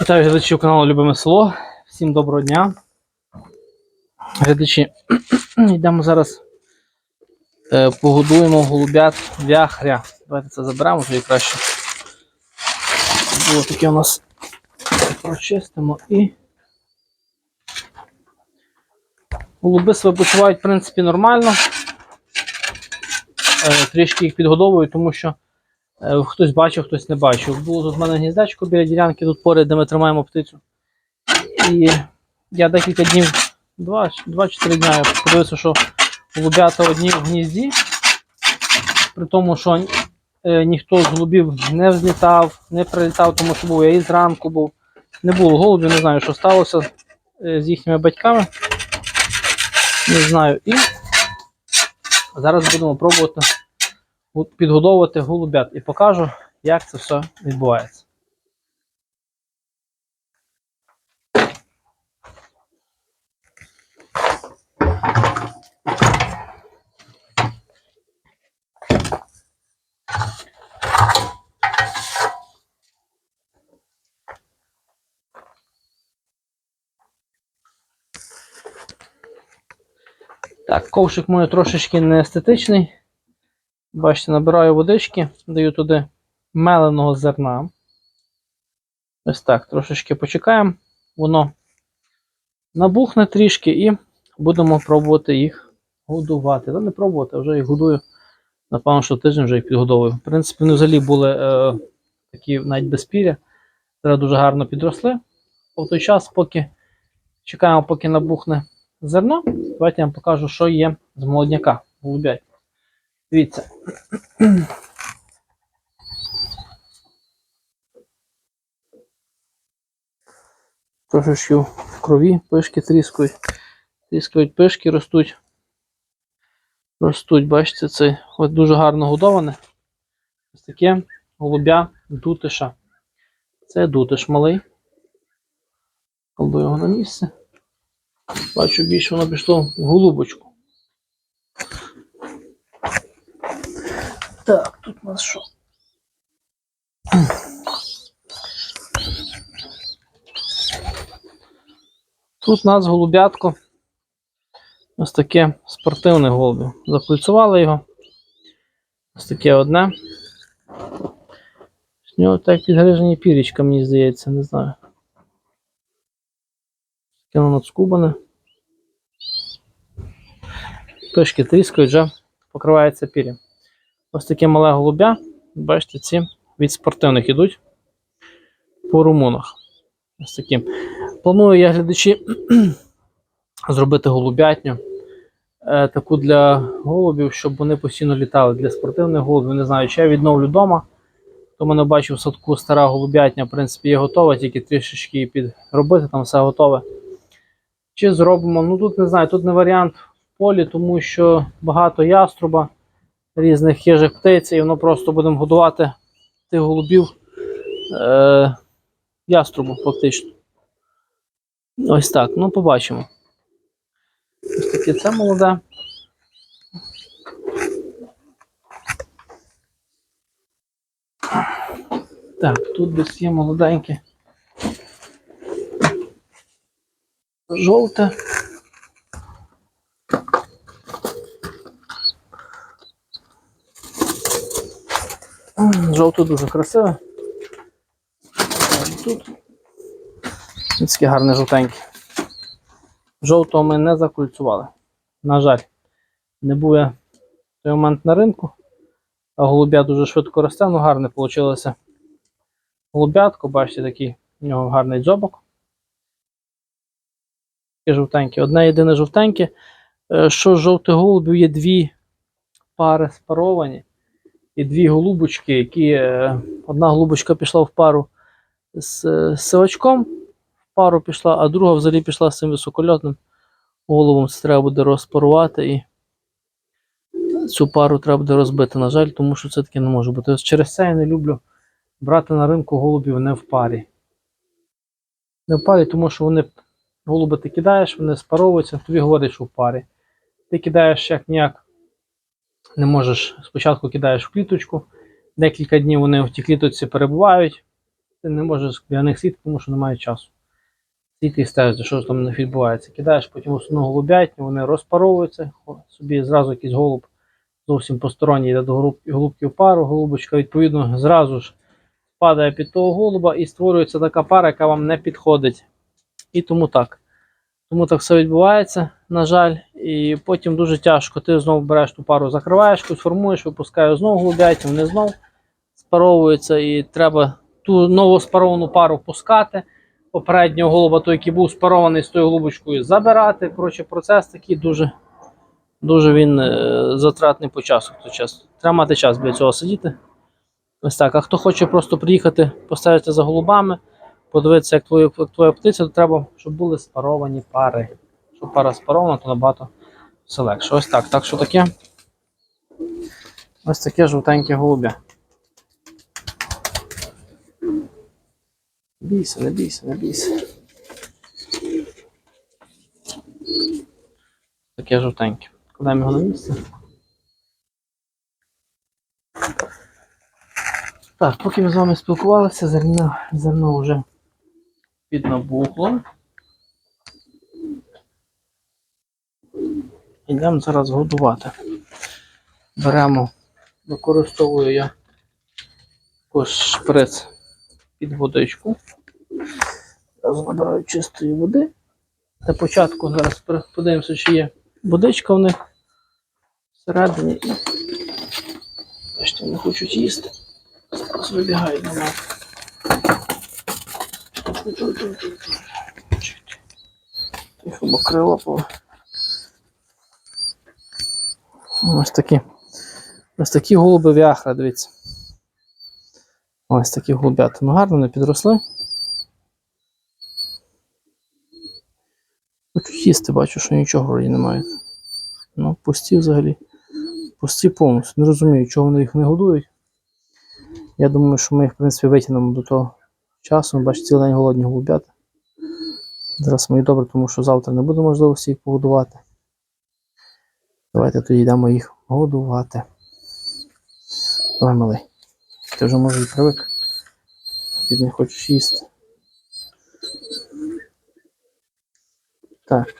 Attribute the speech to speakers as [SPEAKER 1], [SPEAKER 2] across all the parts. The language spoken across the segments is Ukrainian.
[SPEAKER 1] Вітаю глядачів каналу Любиме Село. Всім доброго дня. Глядачі, йдемо зараз е, погодуємо голубят вяхря. Давайте це заберемо вже і краще. Було таке у нас прочистимо і. Голуби себе почувають, в принципі, нормально. Е, трішки їх підгодовую, тому що Хтось бачив, хтось не бачив. Було тут в мене гніздечко біля ділянки, тут поряд, де ми тримаємо птицю. І я декілька днів, 2-4 дня я подивився, що голубята одні в гнізді, при тому, що е, ніхто з голубів не взлітав, не прилітав, тому що був я і зранку був. Не було голубів, не знаю, що сталося е, з їхніми батьками. Не знаю. І зараз будемо пробувати підгодовувати голубят і покажу, як це все відбувається. Так, ковшик мой трошечки не естетичний. Бачите, набираю водички, даю туди меленого зерна. Ось так, трошечки почекаємо. Воно набухне трішки і будемо пробувати їх годувати. Та не пробувати, а вже їх годую. Напевно, що тиждень вже їх підгодовую. В принципі, вони взагалі були е, такі навіть без піря. Дуже гарно підросли. В той час, поки чекаємо, поки набухне зерно, давайте я вам покажу, що є з молодняка. Голубять. Дивіться. Трошечки в крові пишки тріскають. Тріскають пишки, ростуть. Ростуть, бачите, це от дуже гарно годоване. Ось таке голубя дутиша. Це дутиш малий. Кладу його на місце. Бачу, більше воно пішло в голубочку. Так, тут у нас що? Тут у нас голубятко. Ось таке спортивне голубі. Закульцували його. Ось таке одне. З нього так підгрижені пірічка, мені здається, не знаю. Таке воно надскубане. Пишки тріскають, вже покривається пір'я. Ось таке мале голубя. Бачите, ці від спортивних ідуть по румунах. Ось такі. Планую я глядачі зробити голубятню. е, Таку для голубів, щоб вони постійно літали. Для спортивних голубів. Не знаю, чи я відновлю вдома. Хто мене бачив в садку стара голубятня, в принципі, є готова, тільки трішечки її підробити, там все готове. Чи зробимо? Ну тут не знаю, тут не варіант в полі, тому що багато яструба різних хижих птиць, і воно просто будемо годувати тих голубів е, яструбу фактично. Ось так, ну побачимо. Ось таке це молоде. Так, тут десь є молоденьке. Жовте. М, Жовте дуже красиве. Тут таке гарне жовтеньке. Жовтого ми не закульцували. На жаль, не в той момент на ринку, а голубя дуже швидко росте, ну гарне вийшло. Голубятко, бачите, такий у нього гарний дзьобок. Таке жовтеньке. Одне єдине жовтеньке. Е, Що з жовтих голубів є дві пари спаровані і дві голубочки, які е, одна голубочка пішла в пару з, е, з сивачком, в пару пішла, а друга взагалі пішла з цим високольотним голубом. Це треба буде розпарувати і цю пару треба буде розбити, на жаль, тому що це таки не може бути. Через це я не люблю брати на ринку голубів не в парі. Не в парі, тому що вони голуби ти кидаєш, вони спаровуються, тобі говорять, що в парі. Ти кидаєш як ніяк не можеш. Спочатку кидаєш в кліточку, декілька днів вони в тій кліточці перебувають, ти не можеш для них сіти, тому що немає часу. Сіти і стежити, що там не відбувається. Кидаєш потім основну голубятню, вони розпаровуються, собі зразу якийсь голуб зовсім посторонній йде до голубки в пару, голубочка, відповідно, зразу ж падає під того голуба і створюється така пара, яка вам не підходить. І тому так. Тому так все відбувається, на жаль, і потім дуже тяжко. Ти знову береш ту пару, закриваєш, формуєш, випускаєш знову голубятню, вони знову спаровуються, і треба ту нову спаровану пару пускати. Попереднього голуба, той, який був спарований з тою голубочкою, забирати. Коротше, процес такий дуже, дуже він е, затратний по часу. в той час. Треба мати час для цього сидіти. Ось так. А хто хоче просто приїхати, поставити за голубами, подивитися, як твоя, як твоя птиця, то треба, щоб були спаровані пари. Щоб пара спарована, то набагато все легше. Ось так. Так що таке. Ось таке жовтеньке голубя. Бійся, не бійся, не бійся. Таке жовтеньке. Кладаємо його на місце. Так, поки ми з вами спілкувалися, зерно, зерно вже піднабухло. Йдемо зараз годувати. Беремо, використовую я шприц під водичку. Зараз набираю чистої води. Для початку зараз подивимося, чи є водичка в них всередині. Бачите, не хочуть їсти. Зараз вибігають на мене. Тихо, бо крило по. Ось такі. Ось такі голуби вяхра, дивіться. Ось такі голубята. Ну гарно не підросли. Хочуть їсти, бачу, що нічого вроді немає. Ну, пусті взагалі. Пусті повністю. Не розумію, чого вони їх не годують. Я думаю, що ми їх, в принципі, витягнемо до того часу. Бачите, цілий день голодні голубята. Зараз мені добре, тому що завтра не буде можливості їх погодувати. Давайте тоді йдемо їх годувати. Давай, малий. Ти вже може і привик. Ти не хочеш їсти. Так.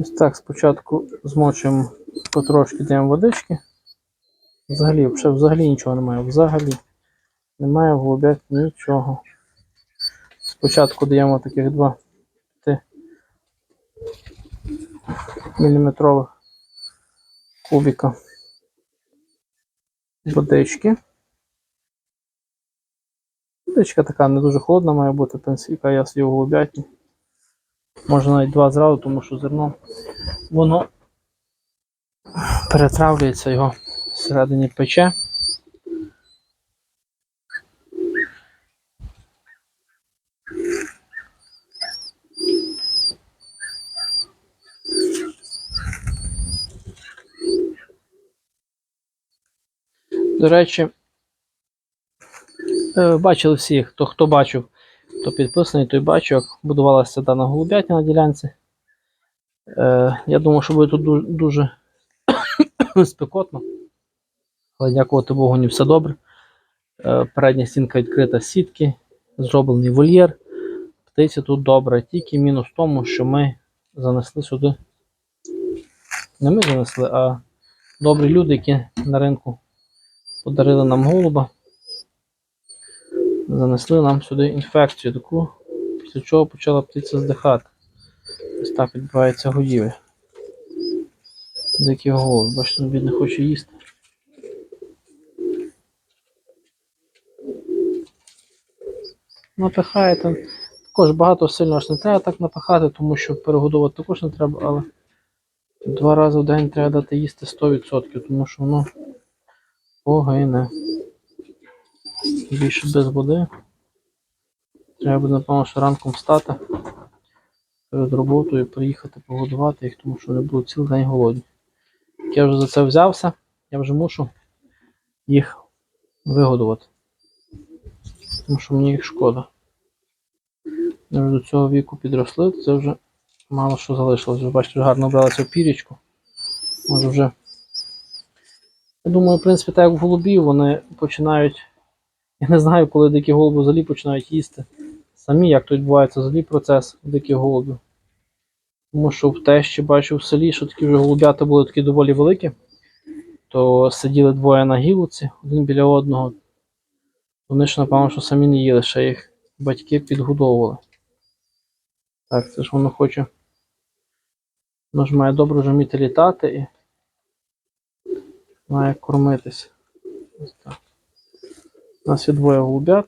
[SPEAKER 1] Ось так спочатку змочуємо потрошки даємо водички. Взагалі, взагалі нічого немає. Взагалі немає в голубят нічого. Спочатку даємо таких два 5 міліметрових кубіка водички. Водичка така не дуже холодна має бути, яка я його голубятні. Можна навіть два зразу, тому що зерно воно перетравлюється, його всередині пече. До речі, е, бачили всі, хто, хто бачив, хто підписаний, той бачив, як будувалася дана голубятня на ділянці. Е, я думав, що буде тут дуже, спекотно. Але дякувати Богу, не все добре. Е, передня стінка відкрита сітки, зроблений вольєр. Птиця тут добра. Тільки мінус в тому, що ми занесли сюди. Не ми занесли, а добрі люди, які на ринку подарили нам голуба. Занесли нам сюди інфекцію таку, після чого почала птиця здихати. Ось так відбувається годівля. Дикий голуб, бачите, він не хоче їсти. Напихає там. Також багато сильно аж не треба так напихати, тому що перегодувати також не треба, але два рази в день треба дати їсти 100%, тому що воно погине. Більше без води. Треба буде, напевно, що ранком встати перед роботою приїхати погодувати їх, тому що вони будуть цілий день голодні. Я вже за це взявся, я вже мушу їх вигодувати. Тому що мені їх шкода. Вони вже до цього віку підросли, це вже мало що залишилось. Ви бачите, гарно бралися в пірічку. Може вже. Я думаю, в принципі, так як в голубів, вони починають Я не знаю, коли дикі голуби взагалі починають їсти. Самі, як тут відбувається взагалі процес диких голубів. Тому що в тещі бачу в селі, що такі вже голубята були такі доволі великі, то сиділи двоє на гілці, один біля одного. Вони ж, напевно, що самі не їли, ще їх батьки підгодовували. Так, це ж воно хоче. Воно ж має добре вже вміти літати і має кормитися. Ось так. У нас є двоє голубят.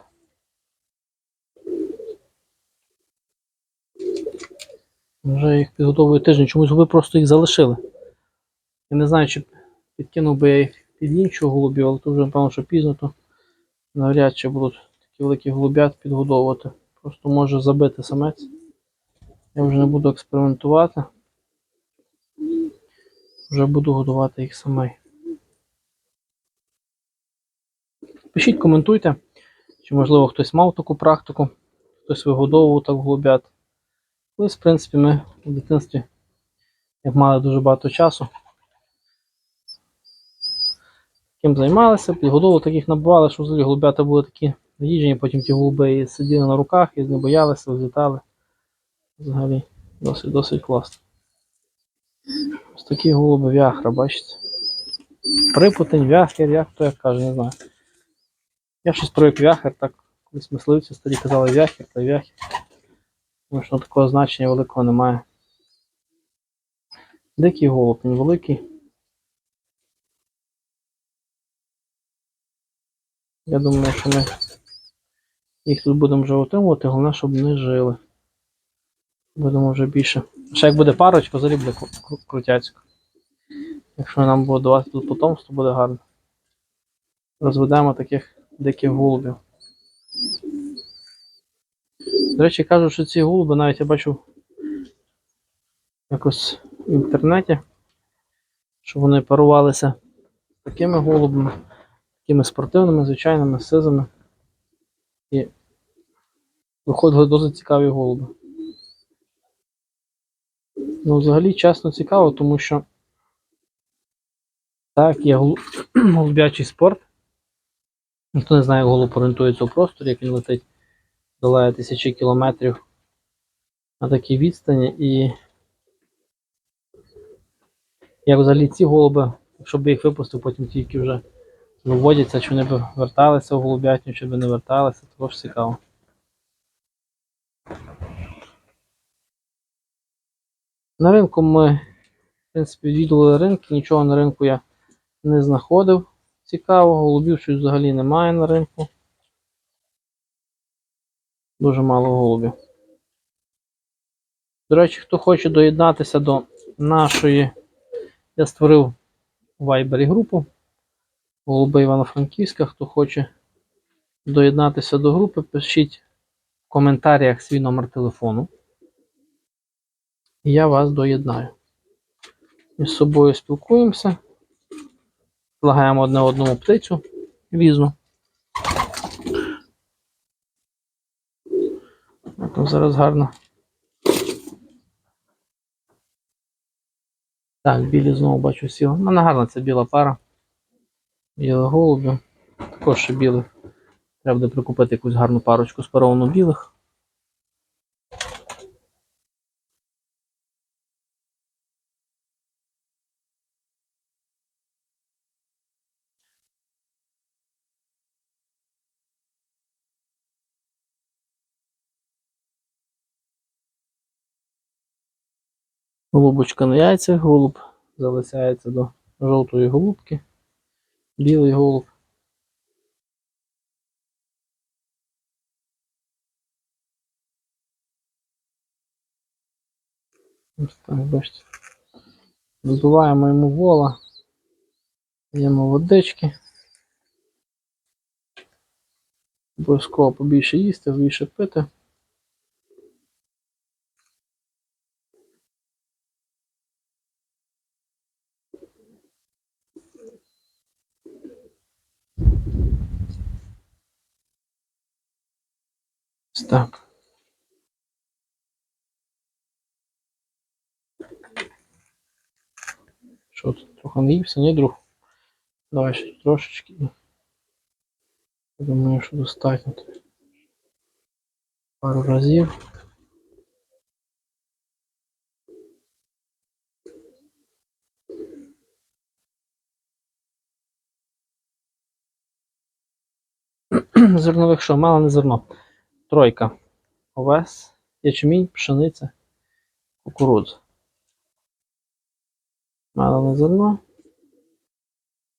[SPEAKER 1] Вже їх підготовую тиждень. Чомусь ви просто їх залишили. Я не знаю, чи підкинув би я їх під іншого голубів, але то вже, напевно, що пізно, то навряд чи будуть такі великі голубят підгодовувати. Просто може забити самець. Я вже не буду експериментувати. Вже буду годувати їх самий. Пишіть, коментуйте, чи можливо хтось мав таку практику, хтось вигодовував так голубят. Колись, в принципі, ми в дитинстві, як мали дуже багато часу, таким займалися, підгодовували таких набували, що взагалі голубята були такі наїжджені, потім ті голуби сиділи на руках і не боялися, взлітали. Взагалі досить досить класно. Ось такі голуби вяхра, бачите? Припутень, вяхер, як то як каже, не знаю. Я щось про вяхер, так колись мисливці старі казали вяхер та вяхер. Тому що такого значення великого немає. Дикий голуб, він великий. Я думаю, що ми їх тут будемо вже отримувати, головне, щоб не жили. Будемо вже більше. Ще як буде парочка, взагалі буде кру- кру- крутяцько. Якщо нам буде давати тут потомство, буде гарно. Розведемо таких диких голубів. До речі, кажуть, що ці голуби навіть я бачив якось в інтернеті, що вони парувалися такими голубами, такими спортивними, звичайними, сизими. І виходили досить цікаві голуби. Ну, взагалі, чесно цікаво, тому що так, є голуб'ячий спорт. Ніхто не знає, як голуб орієнтується у просторі, як він летить, долає тисячі кілометрів на такій відстані. І як взагалі ці голуби, якщо б їх випустив, потім тільки вже виводяться, чи вони б верталися в голубятню, чи б не верталися, також цікаво. На ринку ми, в принципі, відвідували ринки, нічого на ринку я не знаходив. Цікавого, голубів щось взагалі немає на ринку. Дуже мало голубів. До речі, хто хоче доєднатися до нашої, я створив у Viber групу Голуби Івано-Франківська. Хто хоче доєднатися до групи, пишіть в коментарях свій номер телефону. І я вас доєднаю. Між собою спілкуємося. Предлагаємо одне одному птицю візну. А там зараз гарно. Так, білі знову бачу сіли. Ну, вона гарна ця біла пара. Біле голубі. Також ще білих. Треба буде прикупити якусь гарну парочку спаровану білих. Голубочка на яйцях, голуб залишається до жовтої голубки. Білий голуб. Ось так, бачите. Збиваємо йому вола. Даємо водички. Обов'язково побільше їсти, більше пити. Так. Що тут трохи наївся, ні, друг? Давай ще трошечки. Думаю, що достатньо. Пару разів. Зернових що? Мало не зерно. Тройка. Овес, ячмінь, пшениця, кукурудза. Мало не зерно.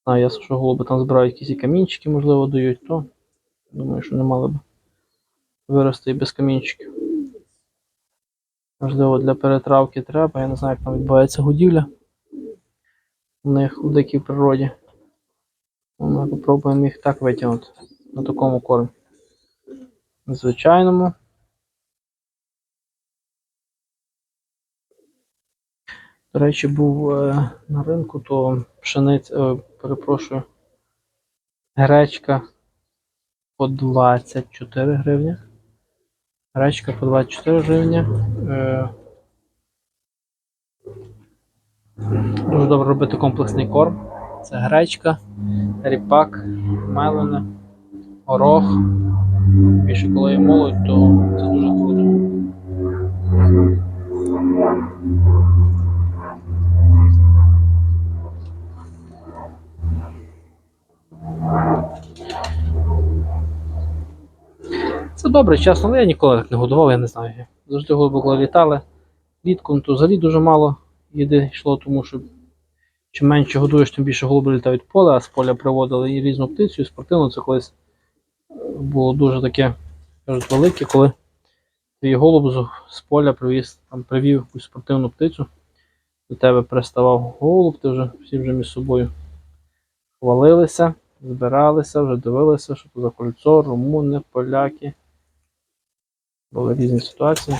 [SPEAKER 1] А я що голуби там збирають якісь камінчики, можливо, дають, то думаю, що не мали б вирости і без камінчиків. Можливо, для перетравки треба. Я не знаю, як там відбувається годівля у них у дикій природі. Ну, Ми попробуємо їх так витягнути на такому кормі. Звичайному. До речі, був е, на ринку, то пшениця, е, перепрошую, гречка по 24 гривні. Гречка по 24 гривні. Е, дуже добре робити комплексний корм. Це гречка, ріпак, мелене, горох. Більше коли є молодь, то це дуже круто. Це добре, чесно, але я ніколи так не годував, я не знаю. Завжди голуби коли літали. Літком, то взагалі дуже мало їди йшло, тому що чим менше годуєш, тим більше голуби літають поле, а з поля приводили і різну птицю, і спортивну. Це колись було дуже таке кажуть, велике, коли твій голуб з, поля привіз, там, привів якусь спортивну птицю, до тебе приставав голуб, ти вже всі вже між собою хвалилися, збиралися, вже дивилися, що це за кольцо, румуни, поляки. Були різні ситуації.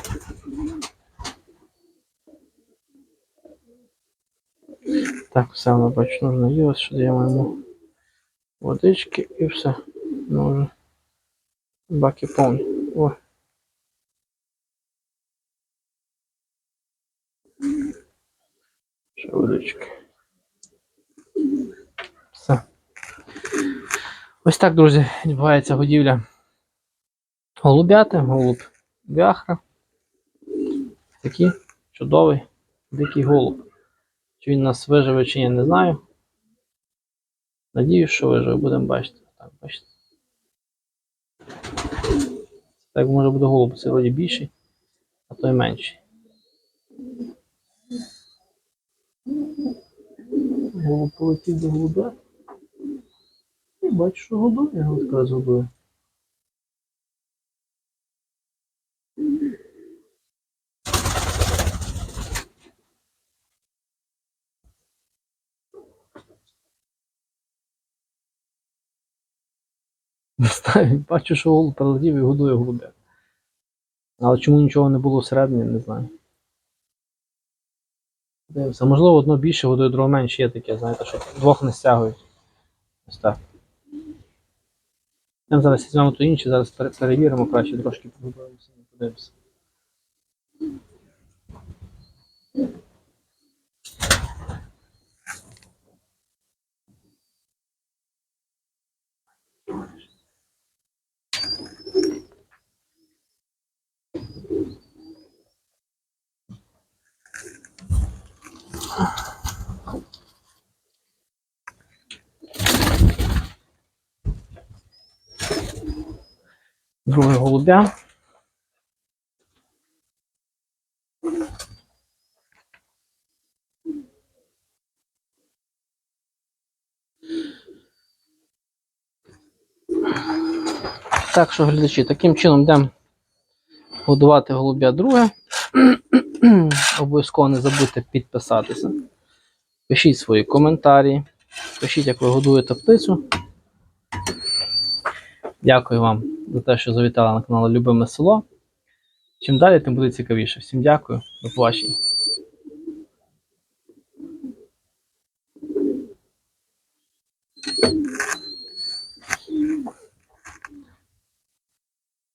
[SPEAKER 1] Так, все воно бачу, нужно їлось, що даємо йому водички і все. Ну вже баки повні. О. Ще водички. Все. Ось так, друзі, відбувається годівля голубяти, голуб вяхра. Такий чудовий дикий голуб. Чи він нас виживе, чи ні, не знаю. Надіюсь, що виживе, будемо бачити. Так, бачите. Так може буде голуб, це вроді більший, а той менший. Голуб полетів до голуба. І бачу, що годує, голубка згубив. Не знаю, бачу, що голуб прилетів і годує голубя. Але чому нічого не було всередині, не знаю. Дивимося. Можливо, одно більше годує, друге менше є таке, знаєте, що двох не стягують. Ось так. Йдемо зараз візьмемо то інше, зараз перевіримо краще, трошки подивимося, подивимося. Друге голубя. Так що, глядачі, таким чином йдемо годувати голубя друге. Обов'язково не забудьте підписатися. Пишіть свої коментарі. Пишіть, як ви годуєте птицю. Дякую вам за те, що завітали на канал Любиме село. Чим далі, тим буде цікавіше. Всім дякую, до побачення.